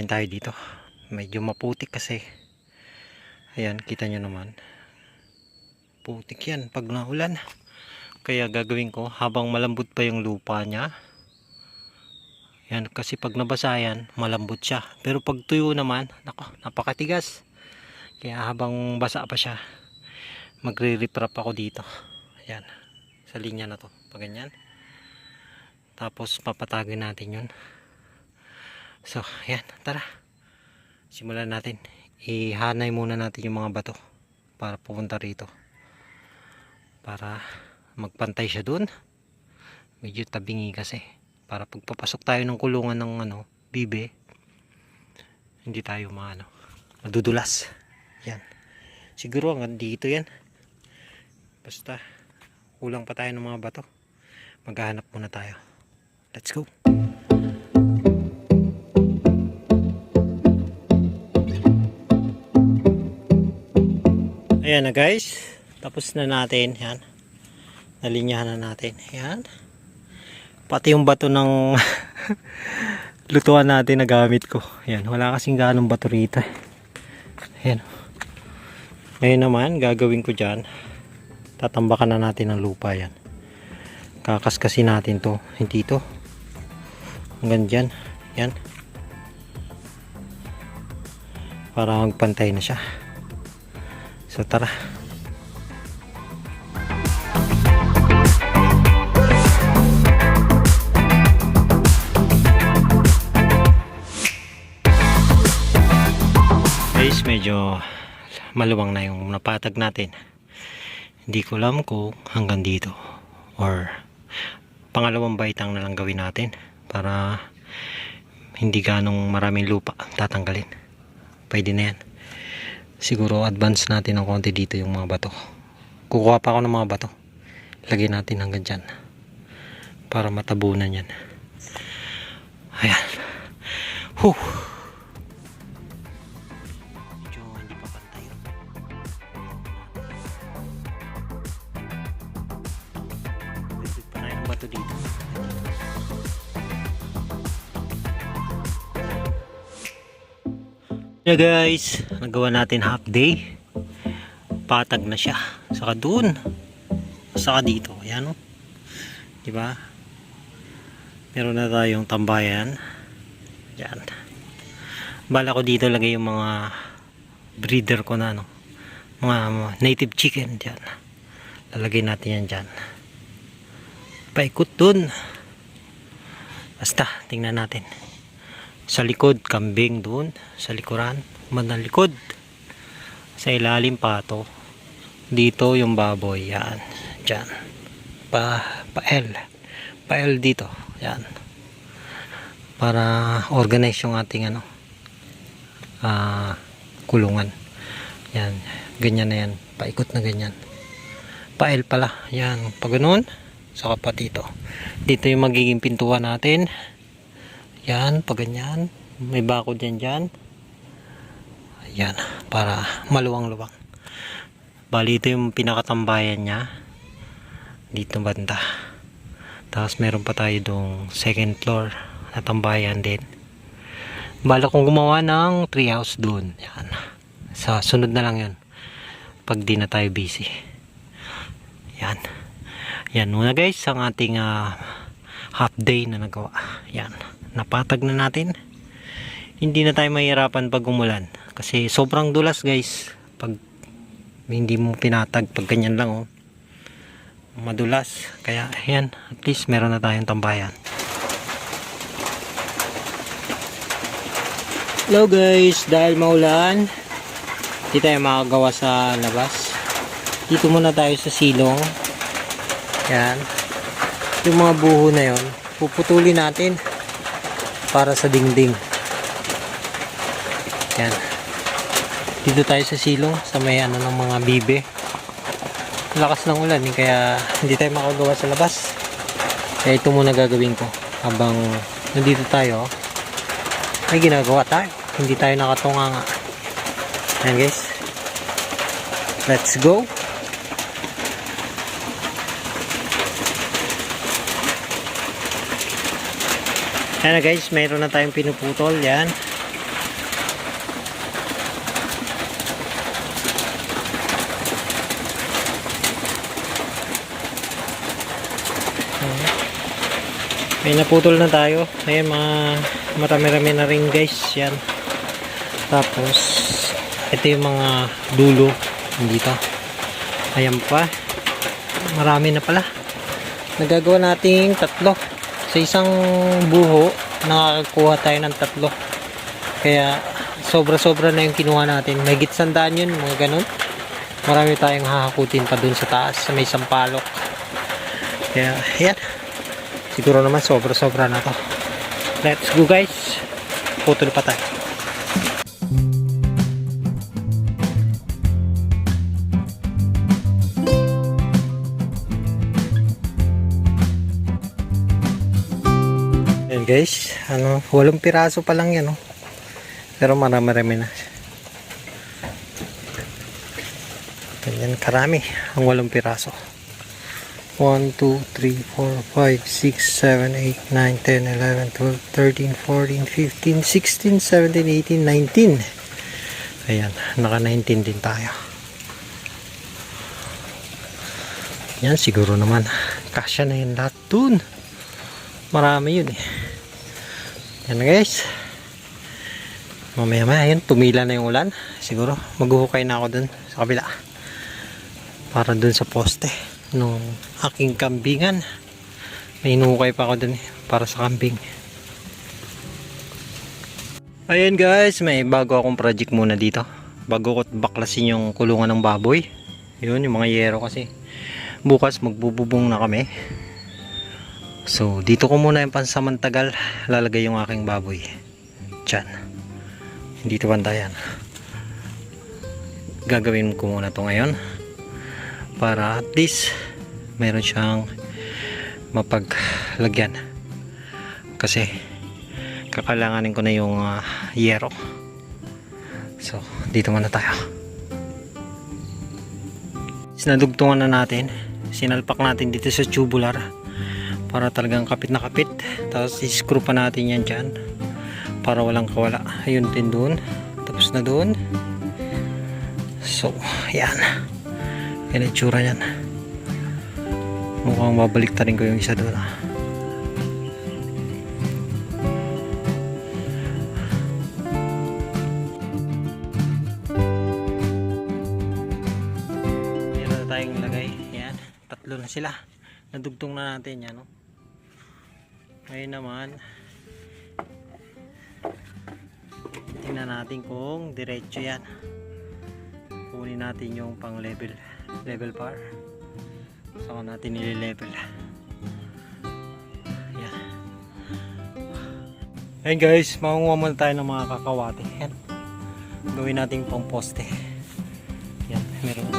may tayo dito. Medyo maputik kasi. Ayan kita nyo naman. Putik yan pag naulan. Kaya gagawin ko habang malambot pa yung lupa nya yan kasi pag nabasa yan malambot siya. Pero pag tuyo naman nako napakatigas. Kaya habang basa pa siya magre-reprap ako dito ayan sa linya na to pag ganyan tapos papatagin natin yun So, ayan, tara. Simulan natin. Ihanay muna natin yung mga bato para pupunta rito. Para magpantay siya dun. Medyo tabingi kasi. Para pagpapasok tayo ng kulungan ng ano, bibe, hindi tayo maano, madudulas. Yan. Siguro hanggang dito yan. Basta, kulang pa tayo ng mga bato. Maghahanap muna tayo. Let's go. Ayan na guys. Tapos na natin. Yan. Nalinyahan na natin. Yan. Pati yung bato ng lutuan natin na gamit ko. Yan. Wala kasing ganong bato rito. Ayan. Ngayon naman, gagawin ko dyan. Tatambakan na natin ng lupa yan. Kakaskasin natin to. Hindi to. Hanggang dyan. Yan. Para magpantay na siya. So tara. Guys, medyo maluwang na yung napatag natin. Hindi ko alam kung hanggang dito or pangalawang baitang na lang gawin natin para hindi ganong maraming lupa tatanggalin. Pwede na yan. Siguro advance natin ng konti dito yung mga bato. Kukuha pa ako ng mga bato. Lagyan natin hanggang dyan para matabunan yan. Ayan. Huh. Yeah guys, nagawa natin half day. Patag na siya. Saka doon. Saka dito. Ayan o. Diba? Meron na tayong tambayan. Yan. Bala ko dito lagay yung mga breeder ko na no. Mga, native chicken dyan. Lalagay natin yan dyan. Paikot dun. Basta, tingnan natin sa likod kambing doon. Sa likuran bandang likod. Sa ilalim pato. Dito yung baboy yan. Dyan. Pa pa L pa L dito yan. Para organize yung ating ano ah kulungan. Yan ganyan na yan. Paikot na ganyan. Pa L pala yan. Pag ganun saka pa dito. Dito yung magiging pintuan natin yan, pag ganyan. May bakod yan dyan. Ayan, para maluwang-luwang. Bali, ito yung pinakatambayan niya. Dito banda. Tapos meron pa tayo dong second floor na tambayan din. Bala kong gumawa ng treehouse doon. Yan. Sa sunod na lang yun. Pag di na tayo busy. Yan. Yan muna guys ang ating ah, half day na nagawa. Yan napatag na natin. Hindi na tayo mahirapan pag umulan. Kasi sobrang dulas guys. Pag hindi mo pinatag pag ganyan lang oh. Madulas. Kaya ayan at least meron na tayong tambayan. Hello guys. Dahil maulan hindi tayo makagawa sa labas. Dito muna tayo sa silong. Yan yung mga buho na yon puputulin natin para sa dingding. Yan. Dito tayo sa silong sa may ano ng mga bibe. Lakas ng ulan eh, kaya hindi tayo makagawa sa labas. Kaya ito muna gagawin ko. Habang nandito tayo may ginagawa tayo. Hindi tayo nakatunga nga. Yan guys. Let's go Ayan na guys, mayroon na tayong pinuputol. Yan. May naputol na tayo. Ayan, mga marami-rami na rin guys. Yan. Tapos, ito yung mga dulo dito. Ayan pa. Marami na pala. Nagagawa nating tatlo. Sa isang buho, nakakakuha tayo ng tatlo. Kaya, sobra-sobra na yung kinuha natin. May sandaan yun, mga ganun. Marami tayong hahakutin pa dun sa taas, sa may sampalok. Kaya, yan. Siguro naman sobra-sobra na to. Let's go guys. Putol pa tayo. Guys, ano, walong piraso pa lang yan, oh. Pero marami-rami na. Ganyan karami ang walong piraso. 1, 2, 3, 4, 5, 6, 7, 8, 9, 10, 11, 12, 13, 14, 15, 16, 17, 18, 19. Ayan, naka 19 din tayo. Yan, siguro naman. Kasya na yun lahat dun. Marami yun eh. Yan guys. Mamaya maya yun, tumila na yung ulan. Siguro, maghuhukay na ako dun sa kabila. Para dun sa poste. Nung aking kambingan. May inuhukay pa ako dun eh, para sa kambing. Ayun guys, may bago akong project muna dito. Bago ko baklasin yung kulungan ng baboy. Yun, yung mga yero kasi. Bukas magbububong na kami. So, dito ko muna yung pansamantagal lalagay yung aking baboy. Diyan. Dito bantayan. Gagawin ko muna to ngayon. Para at least meron siyang mapaglagyan. Kasi kakalanganin ko na yung ah, yero. So, dito muna tayo. Sinadugtungan na natin. Sinalpak natin dito sa tubular para talagang kapit na kapit. Tapos i-screw pa natin yan dyan para walang kawala. Ayun din doon tapos na doon so yan. Yan ang tsura yan mukhang babalik rin ko yung isa doon ah. tayong lagay. Yan. Tatlo na sila. Nadugtong na natin yan no? Ngayon naman tingnan natin kung diretso yan. Kunin natin yung pang level level par saka natin nililevel yan ayun guys makunguha muna tayo ng mga kakawate yan gawin natin pang poste. Yan meron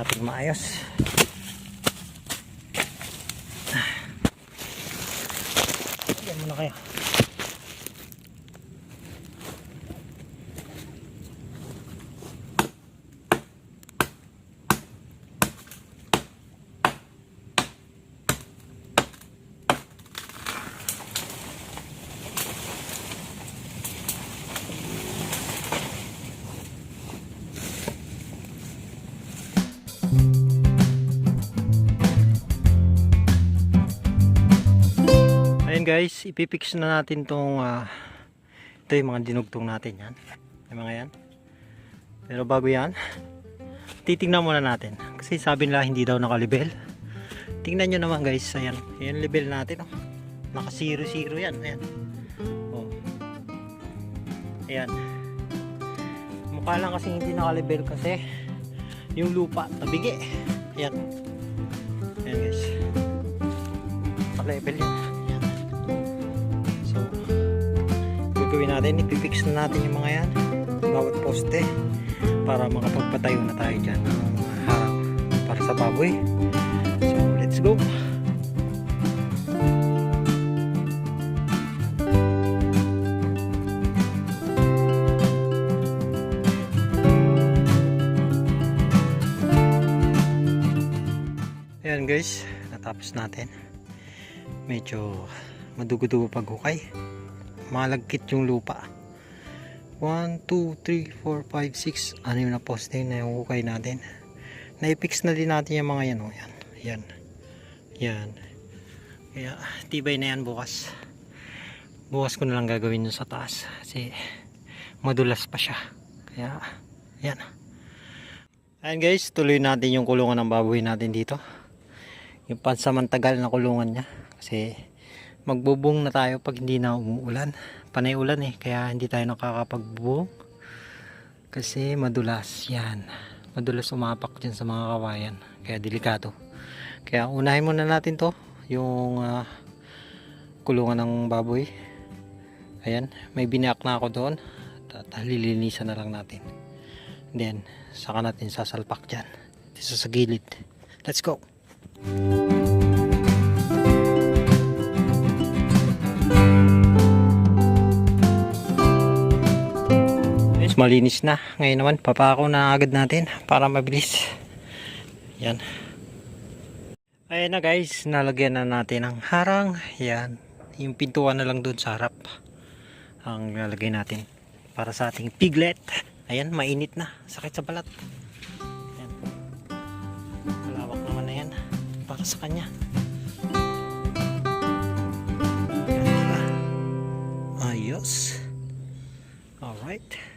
natin maayos guys, ipipix na natin tong ah, ito yung mga dinugtong natin yan. Yung mga yan. Pero bago yan, titingnan muna natin. Kasi sabi nila hindi daw nakalibel. Tingnan nyo naman guys, ayan. Ayan level natin. Oh. Naka 0-0 yan. Ayan. Oh. Ayan. Mukha lang kasi hindi nakalibel kasi yung lupa tabigi. Ayan. Ayan guys. Naka-level yan. Gagawin natin, ipipix na natin yung mga yan. Bawat poste para makapagpatayo na tayo dyan ng harang para sa baboy. So, let's go. Ayan guys, natapos natin. Medyo madugo-dugo paghukay. Malagkit yung lupa. 1, 2, 3, 4, 5, 6. Ano yung na poste na yung hukay natin. Na-fix na din natin yung mga yan. Oh. Yan. Yan. Yan. Kaya tibay na yan bukas. Bukas ko na lang gagawin yun sa taas. Kasi madulas pa siya. Kaya yan. Ayan guys, tuloy natin yung kulungan ng baboy natin dito. Yung pansamantagal na kulungan niya. Kasi magbubong na tayo pag hindi na umuulan. Panay ulan eh, kaya hindi tayo nakakapagbubong. Kasi madulas yan. Madulas umapak dyan sa mga kawayan. Kaya delikado. Kaya unahin muna natin to. Yung ah, kulungan ng baboy. Ayan, may binayak na ako doon. At lilinisan na lang natin. Then, saka natin sasalpak dyan. Dito sa gilid. Let's go! Malinis na. Ngayon naman, papako na agad natin para mabilis. Yan. Ayan na guys, nalagyan na natin ang harang. Yan. Yung pintuan na lang doon sa harap. Ang lalagay natin para sa ating piglet. Ayan, mainit na. Sakit sa balat. Ayan. Malawak naman na yan. Para sa kanya. Ayan, diba? Ayos. Alright.